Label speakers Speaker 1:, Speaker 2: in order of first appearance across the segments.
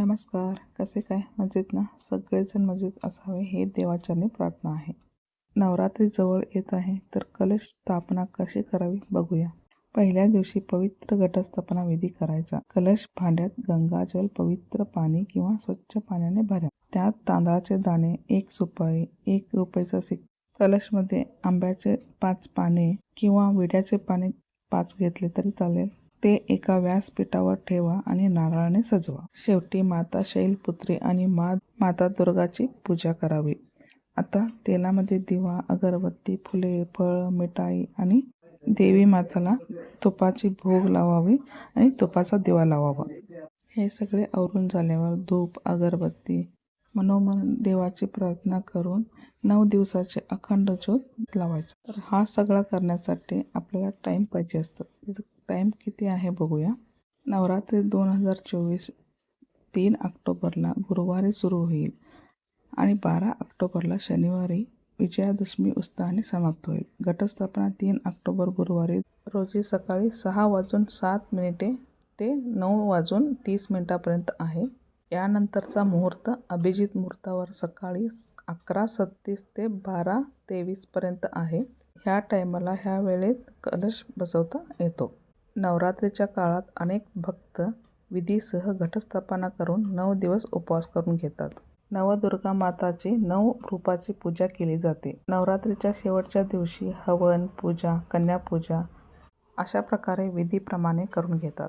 Speaker 1: नमस्कार. कसे काय? मजेत ना? सगळेजण मजेत असावे हे देवाच्याने प्रार्थना आहे. नवरात्री जवळ येत आहे तर कलश स्थापना कशी करावी बघूया. पहिल्या दिवशी पवित्र घटस्थापना विधी करायचा. कलश भांड्यात गंगाजल पवित्र पाणी किंवा स्वच्छ पाण्याने भरा. त्यात तांदळाचे दाणे एक सुपारी एक रुपयाचा सिक. कलशमध्ये आंब्याचे पाच पाने किंवा विड्याचे पाने पाच घेतले तरी चालेल. ते एका व्यासपीठावर ठेवा आणि नारळाने सजवा. शेवटी माता शैलपुत्री आणि मा माता दुर्गाची पूजा करावी. आता तेलामध्ये दिवा अगरबत्ती फुले फळ मिठाई आणि देवी माताला तुपाची भोग लावावी आणि तुपाचा दिवा लावावा. हे सगळे आवरून झाल्यावर धूप अगरबत्ती मनोमन देवाची प्रार्थना करून नऊ दिवसाचे अखंड ज्योत लावायचं. तर हा सगळा करण्यासाठी आपल्याला टाईम पाहिजे असतं. टाईम किती आहे बघूया. नवरात्री दोन हजार चोवीस तीन ऑक्टोबरला गुरुवारी सुरू होईल आणि बारा ऑक्टोबरला शनिवारी विजयादशमी उत्साहाने समाप्त होईल. घटस्थापना तीन ऑक्टोबर गुरुवारी रोजी सकाळी सहा वाजून सात मिनिटे ते नऊ वाजून तीस मिनिटापर्यंत आहे. यानंतरचा मुहूर्त अभिजित मुहूर्तावर सकाळी अकरा सत्तीस ते बारा तेवीसपर्यंत आहे. ह्या टायमाला ह्या वेळेत कलश बसवता येतो. नवरात्रीच्या काळात अनेक भक्त विधीसह घटस्थापना करून नऊ दिवस उपवास करून घेतात. नवदुर्गा माताची नऊ रूपाची पूजा केली जाते. नवरात्रीच्या शेवटच्या दिवशी हवन पूजा कन्यापूजा अशा प्रकारे विधीप्रमाणे करून घेतात.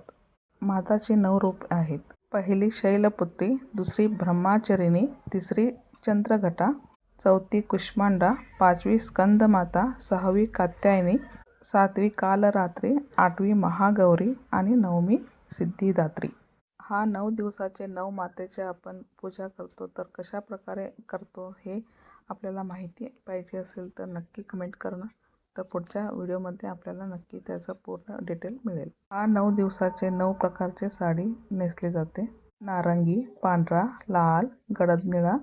Speaker 1: माताची नऊ रूप आहेत. पहिली शैलपुत्री दुसरी ब्रह्माचरिणी तिसरी चंद्रघटा चौथी कुष्मांडा पाचवी स्कंदमाता सहावी कात्यायनी सातवी कालरात्री आठवी महागौरी आणि नवमी सिद्धिदात्री. हा नऊ दिवसाचे नऊ मातेचे आपण पूजा करतो. तर कशा प्रकारे करतो हे आपल्याला माहिती पाहिजे असेल तर नक्की कमेंट करणं. तर पुढच्या व्हिडिओमध्ये आपल्याला नक्की त्याचं पूर्ण डिटेल मिळेल. हा नऊ दिवसाचे नऊ प्रकारचे साडी नेसली जाते. नारंगी पांढरा लाल गडद निळा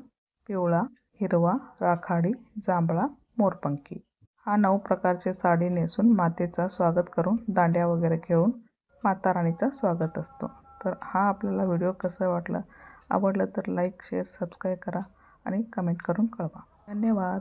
Speaker 1: पिवळा हिरवा राखाडी जांभळा मोरपंखी. हा नऊ प्रकारचे साडी नेसून मातेचा स्वागत करून दांड्या वगैरे खेळून माता राणीचा स्वागत असतो. तर हा आपल्याला व्हिडिओ कसं वाटलं? आवडलं तर लाईक शेअर सबस्क्राईब करा आणि कमेंट करून कळवा. धन्यवाद.